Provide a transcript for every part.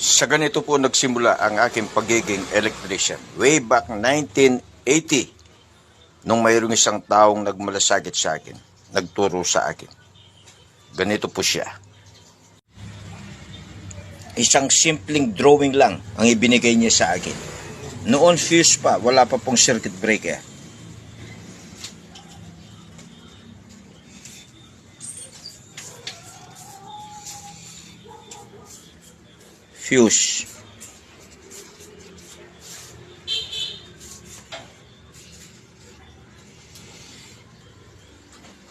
Sa ganito po nagsimula ang aking pagiging electrician. Way back 1980, nung mayroong isang taong nagmalasakit sa akin, nagturo sa akin. Ganito po siya. Isang simpleng drawing lang ang ibinigay niya sa akin. Noon fuse pa, wala pa pong circuit breaker. Fuse.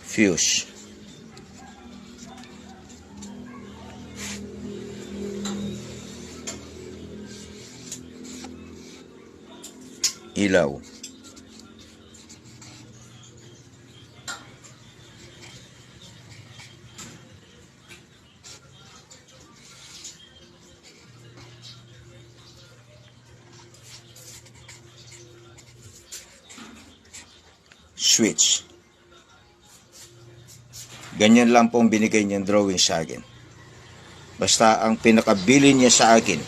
Fuse. Ilaw. Switch. Ganyan lang pong binigay niyang drawing sa akin. Basta ang pinakabili niya sa akin,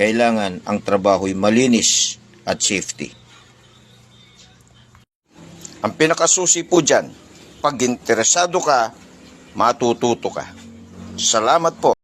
kailangan ang trabaho'y malinis at safety. Ang pinakasusi po dyan, pag interesado ka, matututo ka. Salamat po.